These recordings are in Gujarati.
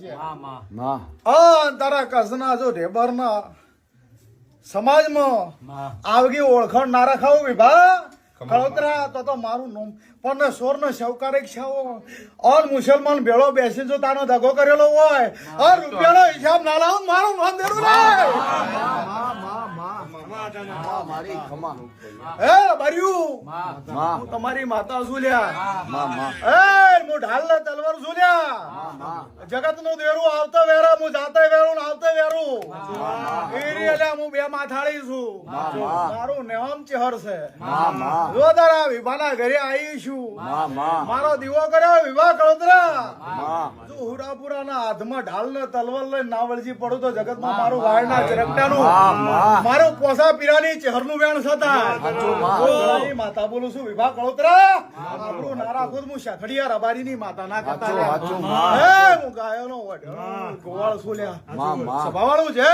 છે. તારા કસના જો ઢેબરના સમાજમાં આવગી ઓળખાણ ના રખાવું વિભા. કળોતરા તો તો મારું નામ પણ સોર ને શવકારે ઓર મુસલમાન ભેળો બેસી જો તાનો દગો કરેલો હોય ઓર રૂપિયાનો હિસાબ ના લાવ મારો નામ રે મારી બર્યું હું તમારી માતા છું લ્યા માં માં એ હું ઢાલ ને તલવાર છું લ્યા જગતનું દેરું આવતો વેરા હું જાતે વેરું આવતો આવતે વેરું એરી એટલે હું બે માથાળી છું મારું નેમ ચહર છે જો તારા વિભાના ઘરે આવી છું માં મારો દીવો કર્યો વિવાહ કળોતરા માં હાથમાં ઢાલ ને તલવાર લઈને નાવળજી પડું તો જગતમાં મારું વાળના ચરકટાનું માં, માં. મારું પોસા પીરાની ચહેરનું વેણ થતા માતા બોલું છું વિભા કળોતરા. આપણું નારા ખુદ હું શખડિયા રબારી ની માતા ના કરતા માં. હે ગાયો નો ગોવાળ છું લ્યા. માં, માં. સભાવાળું છે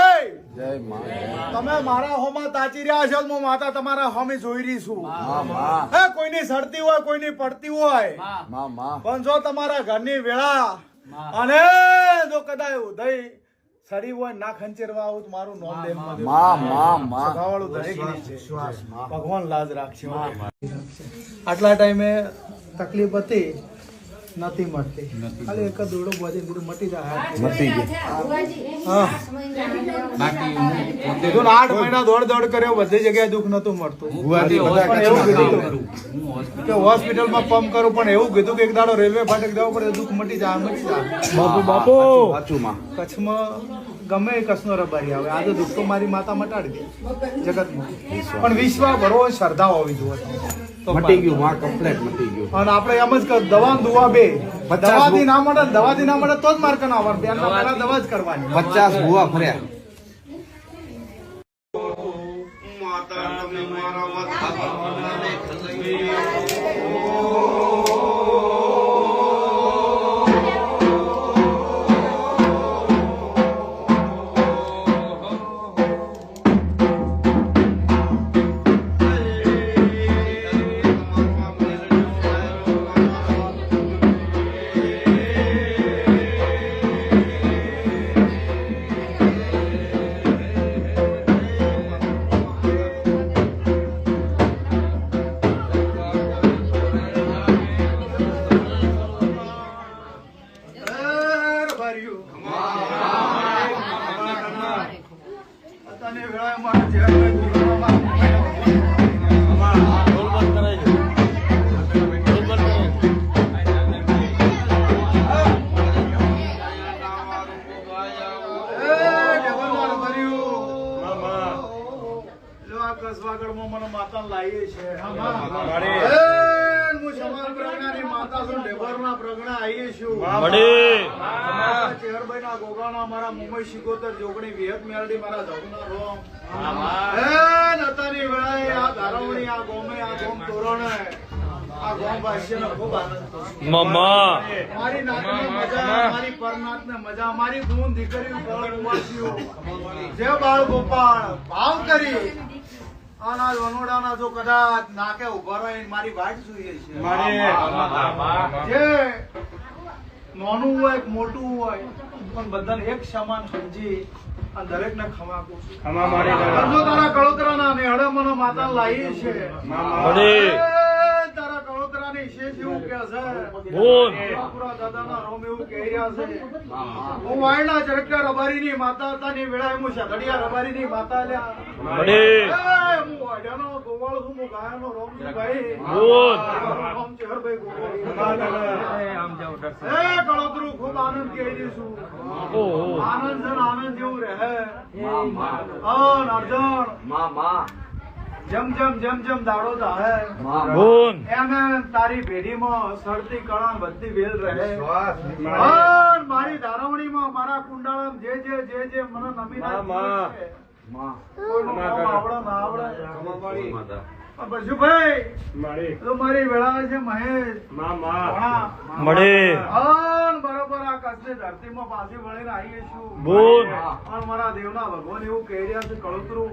તમે મારા હોમાં તાચી રહ્યા છો હું માતા તમારા હોમે જોઈ રહી છું. માં માં હે કોઈની સડતી હોય કોઈની પડતી હોય. માં માં પણ જો તમારા ઘરની વેળા અને જો કદાચ ઉદય સડી હોય ના ખંચેરવા આવું મારું નોમ દે માં માં માં સભાવાળું દરેકની છે. ભગવાન લાજ રાખશે. આટલા ટાઈમે તકલીફ હતી. નથી મળતી. ખાલી એક દોડો બોજે દીધું મટી જાય મટી ને આઠ મહિના દોડ દોડ કર્યો બધી જગ્યાએ દુઃખ નતું મળતું. પણ એવું કીધું. કે હોસ્પિટલમાં પંપ કરું પણ એવું કીધું કે એક દાડો રેલવે ફાટક જવું પડે દુઃખ મટી જાય મટી જાય. બાપુ બાપુ. સાચું માં કચ્છમાં ગમે કસનો રબારી આવે. આજે દુઃખ તો મારી માતા મટાડી દે જગતમાં. પણ વિશ્વ ભરો શ્રદ્ધા હોવી જોઈએ. મટી ગયું માં કમ્પ્લેટ મટી ગયું. અને આપણે એમ જ કર દવા ને દુવા બે. દવાથી ના મળે દવાથી ના મળે તો જ માર્ક ના આવવાનું. પેલા પહેલા દવા જ કરવાની. પચાસ ભૂવા ફર્યા. એ માતા લાવીએ છીએ. હું સમાર પ્રજ્ઞાની માતા છું ઢેબરના પ્રજ્ઞા આવીએ છું. મારા ચેહરભાઈના ગોગાના મારા મુંબઈ શિકોતર જોગણી વિહત મેલડી મારા જગુના રોમ. નતાની વેળાએ આ ધારવણી આ ગોમે આ ગોમ તોરણે આ ગોમ વાસ્યને ખૂબ મારી નાતને મજા મારી પરનાથને મજા મારી બૂન દીકરી જે બાળ ગોપાળ ભાવ કરી. આના વનોડાના જો કદાચ નાકે ઊભા રહે મારી વાટ જોઈએ છે. જે નાનું હોય મોટું હોય પણ બધાને એક સમાન સમજી અને દરેકને ખમા કહું છું. જો તારા કળોતરાના નેહડે મને માતા લાવી છે એ તારા કળોતરાની શેષ એવું કે છે? પુરા દાદાના રોમ એવું કહી રહ્યા છે. હું. વાયના ચરકટા રબારીની માતા હતાની વેળાએ હું શગડિયા રબારીની માતા લ્યા હું વાઢિયાનો ગોવાળ છું, હું ગાયનો રોમ છું ભાઈ. મારું રોમ ચેહરભાઈ ગોવાળ. એ, કળોતરું ખૂબ આનંદ કહી દઈશું. આનંદ છે આનંદ જેવું રહે. અન, અર્જણ, મા માં. જેમ જમ જમ જમ દાડો દાહે ભૂન એમ તારી પેઢીમાં સરતી કળા બધી વેલ રહે. શ્વાસ મારી ધારવણીમાં મારા કુંડાળામાં જે જે જે જે મને નામ આવડે ના આવડે. પણ બસુભાઈ તો મારી વેળા છે મહેશ. ભણા. બરોબર ધરતીમાં પાછી વળીને આવીએ છું અન, મારા દેવના ભગવાન એવું કહી રહ્યા છે કળોતરું.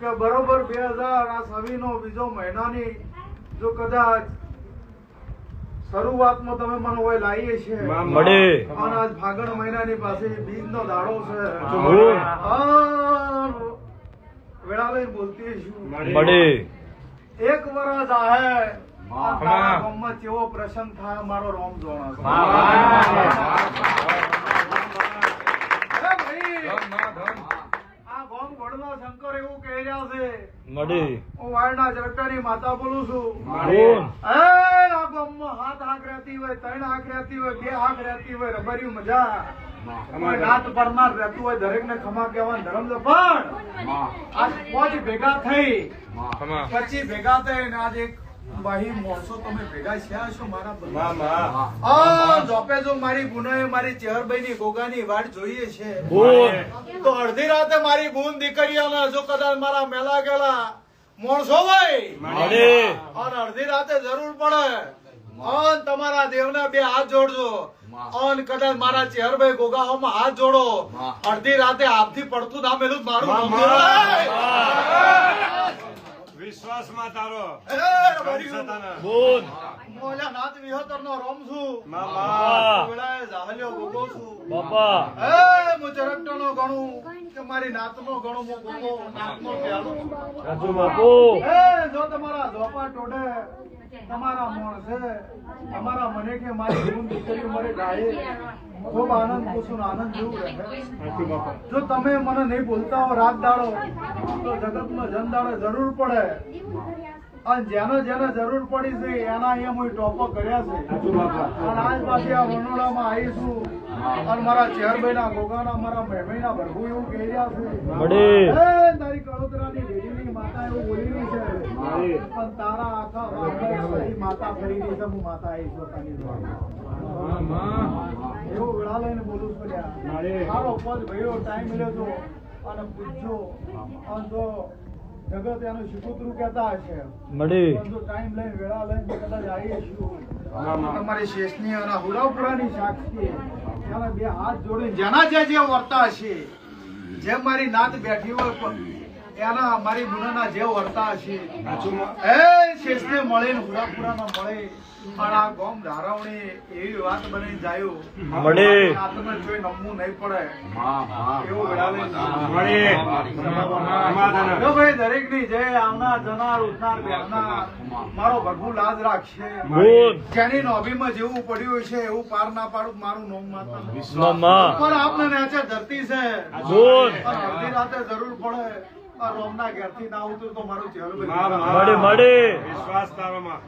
કે બરોબર બે હજાર આ સવીનો બીજો મહિનાની જો કદાચ શરૂઆતમાં તમે મને હોય લાવીએ છે મળી. અને આજ ફાગણ મહિનાની પાસે બીજનો દાડો છે. વેળા લઈ બોલતી છું મળી. એક વરસ આહે. તારા ગામમાં કેવો પ્રસંગ થાય મારો રોમ જોણો છે. અરે ભાઈ, આ ગામ વડલા શંકર એવું કહી રહ્યા છે. મળી. હું વાળના જરટાની માતા બોલું છું. આ ગામમાં હાથ આંખ રહેતી હોય ત્રણ આંખ રહેતી હોય બે આંખ રહેતી હોય રબરી મજા કોઈ નાત પરનાર રહેતું હોય દરેક ને ખમા કહેવાનું ધરમ પણ આજ પાંચ ભેગા થઈ. પછી ભેગા થઈ ને આજ ભાઈ મોણસો તમે ભેગા થયા છો મારા બધા. આ જોપે જો મારી બુનોએ મારી ચેહરભાઈની ગોગાની વાટ જોઈએ છે. તો અડધી રાતે મારી બૂન દીકરીઓને જો કદાચ મારા મેલા ગેલા. મોણસો ભાઈ. અને અડધી રાતે જરૂર પડે. અન તમારા દેવને બે હાથ જોડજો. અન કદાચ મારા ચેહરભાઈ ગોગાઓમાં હાથ જોડો. અડધી રાતે આપથી પડતું ના મેલું મારું. વિશ્વાસમાં તારો. બોલ. મોલા નાથ વિહોતરનો રોમ છું. બાપા. વેળાએ જાહલ્યો ગોગો છું. બાપા. એ હું ચરકટાનો ગણું કે મારી નાતનો ગણું હું ગોગો નાતનો પ્યાલો રાજુ બાપુ. એ જો તમારા ઝોપા ટોડે તમારા મોણ છે તમારા મને કે મારી ગુણ દીકરીઓ મરે ગાયે. ખૂબ આનંદ પૂછું આનંદ જેવું રહે. જો તમે મને નહીં બોલતા હો રાત દાડો તો જગતનો જન દાડે જરૂર પડે. અને જેને જેને જરૂર પડી છે એના અહીંયા હું ટોપો કર્યા છે. અને આજ પાછી આ વનોડામાં આવીશું. અને મારા ચેરભાઈના ગોગાના મારા મહેમાઈના ભરભુ એવું કહી રહ્યા છે. તારી કડોદરા ની કળોતરાની ડેડીની માતા એવું બોલેલી છે. પણ તારા આખા માતા માતા ખરીદી છે હું માતા આવી છું તારી. એવું વેળા લઈને બોલું છું સારો પદ ભર્યો ટાઈમ મળ્યો તો. અને પૂછજો. અને જો જગત એનું શિકુતરું કહેતા હશે. મળી. જો ટાઈમ લઈને વેળા લઈને કદાચ આવીએ છું તમારી શેષની અને હુરાપુરાની સાક્ષી એના બે હાથ જોડીને જેના જે જે વર્તા હશે જેમ મારી નાત બેઠી હોય પણ એના અમારી ગુનાના જે વર્તા છે એ શેષને મળીને હુરાપુરાના મળે પણ આ ગોમ ધારાવણી એવી વાત બની જાયો મળે. નાતને જોઈ નમવું નહીં પડે. એવું જો ભાઈ દરેકની જય આવનાર જનાર ઉઠનાર બેસનાર મારો ભગવું લાજ રાખશે. જેની નોભીમાં જેવું પડ્યું છે એવું પાર ના પાડું મારું નોમ માતા પણ આપને નેચે ધરતી છે. ધરતી રાતે જરૂર પડે. રોમના ઘેરથી ના ઉતરું તો મારું ચહેરું મળે મળી. વિશ્વાસ તારોમાં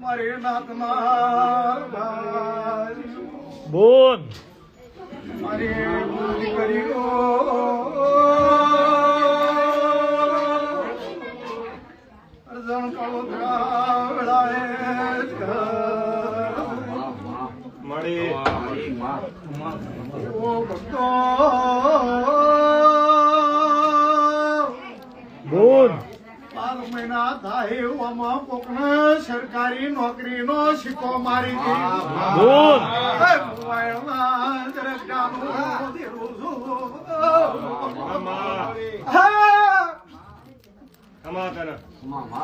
મારે નાથ મારી. બોલ. મારે ભૂલ કર્યો. મારી.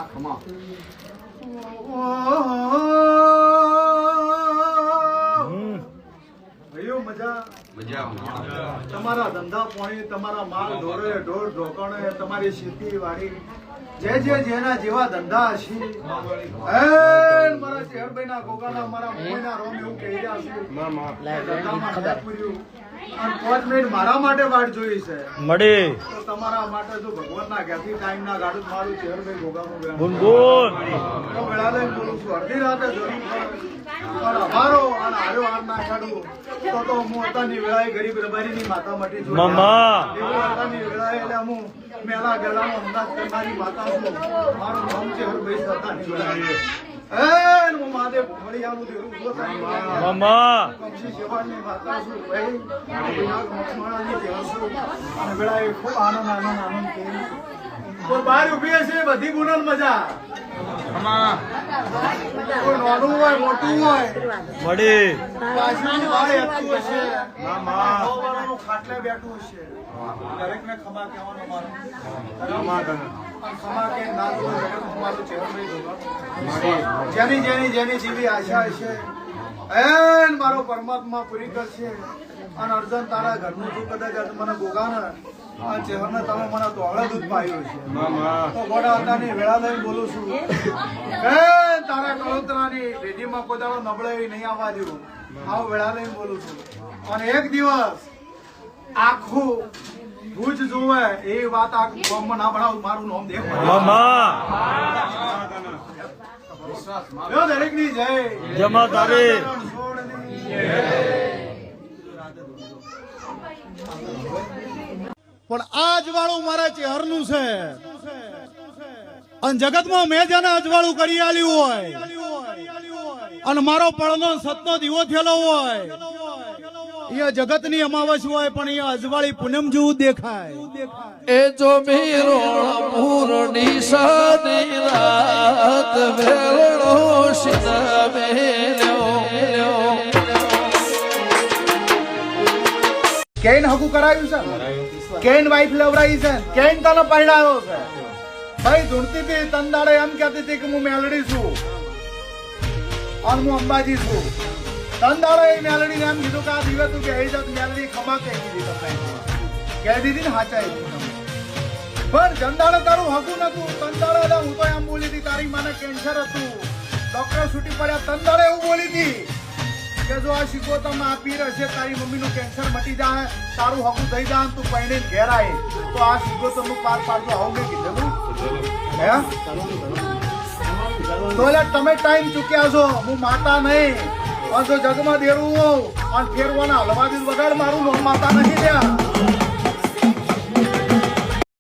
ખમા ભાઈઓ મજા. તમારા ધંધા પાણી તમારા માલ ઢોરે ઢોર ઢોકણે તમારી ખેતી વાડી જે જે જેના જેવા ધંધા હશે. એન મારા ચેરભાઈના ગોગાના મારા મોઈના રોમ એવું કહી રહ્યા છે. મારા માટે વાટ જોઈ છે. મળે. તો તમારા માટે જો ભગવાનના ઘેરથી ટાઈમ ના ગાડું મારું ચેરભાઈ ગોગાનું બોલ બોલ તો વેળા લઈને બોલું છું. અડધી રાતે જરૂર. પણ અમારો અને આર્યો હાર ના કાઢું તો તો હું અત્યારની વેળાએ ગરીબ રબારીની માતા માટે મામા. એવું વેળાએ એટલે હું મેલા ગળાનો અંદાજ કરનારી માતા છું મારું નામ છે હરભાઈ. એ હું મહાદેવ ભોળિયાનું દેવું છું સાહેબ. મામા. કમસી સેવાની માતા છું ભાઈ? મકવાણાની દેવ છું અને વેળાએ ખૂબ આનંદ આનંદ આનંદ કરી. તો બહાર ઊભી હશે બધી ગુણન મજા. કોઈ નાનું હોય મોટું હોય મળે પાછળનું ભાઈ હતું હશે. મામા ખાટલે બેઠું હશે. દરેકને ખમા કહેવાનો મારો. ખમા ખમા કે ના તો જગત નહીં જેની જેની જેની જેવી આશા હશે મારો પરમાત્મા પૂરી કરશે અને અર્જન તારા ઘરનું તું કદાચ આજ મને ગોગાને આ ચહેરને તમે મને તોળે દૂધ પાયું છે. મા મા તો ગોડા હતાની વેળા લઈને બોલું છું. એ તારા કળોતરાની રેડીમાં કોઈ દાડો નબળાઈ નહીં આવવા દેવું. આવું વેળા લઈને બોલું છું. અને એક દિવસ આખું ભુજ જોવે એ વાત આ ગામમાં ના ભણાવું મારું નામ દેખ. મામા. ખમા તને દરેકની જય. જમા તારી પણ આ અજવાળું મારા ચહેરનું છે. અને જગતમાં મેં જેને અજવાળું કરી આલ્યું હોય, અને મારો પળનો સતનો દીવો થયેલો હોય, એ જગતની અમાવસ હોય, પણ એ અજવાળી પૂનમ જેવું દેખાય. એ જો મેરો પૂર્ણી સની રાત મેલ્યો કેન હકુ કરાયું છે? કેન વાઈફ લવરાઈ છે? કેન તને પરણાયો છે? ભાઈ ધૂણતી હતી તંદાડે એમ કહેતી હતી કે હું મેલડી છું. અને હું અંબાજી છું. તંદાડે એ મેલડી એમ કીધું કે આ દિવસ તું એ જાત મેલડી ખમા કહી દીધી તમને. કહી દીધી ને હાચાઈ દીધી પણ જંદાડે તારું હકું નતું. તંદાડે હું તો એમ બોલી હતી, તારી મને કેન્સર હતું. ડોક્ટર છૂટી પડ્યા, તંદાડે એવું બોલી હતી. કે જો આ શીખો તમે આ પીર હશે તારી મમ્મીનું કેન્સર મટી જાય તારું હકું થઈ જાય તું પૈણે ઘેર આવે તો આ શીખો તમે પાર પાડજો આવું મેં કીધેલું હે? તો એટલે તમે ટાઈમ ચૂક્યા છો હું માતા નહીં. અને જો જગમાં દેરું હોઉં. અને ફેરવાના હલવા દીધ વગર મારું નામ માતા નથી ત્યાં.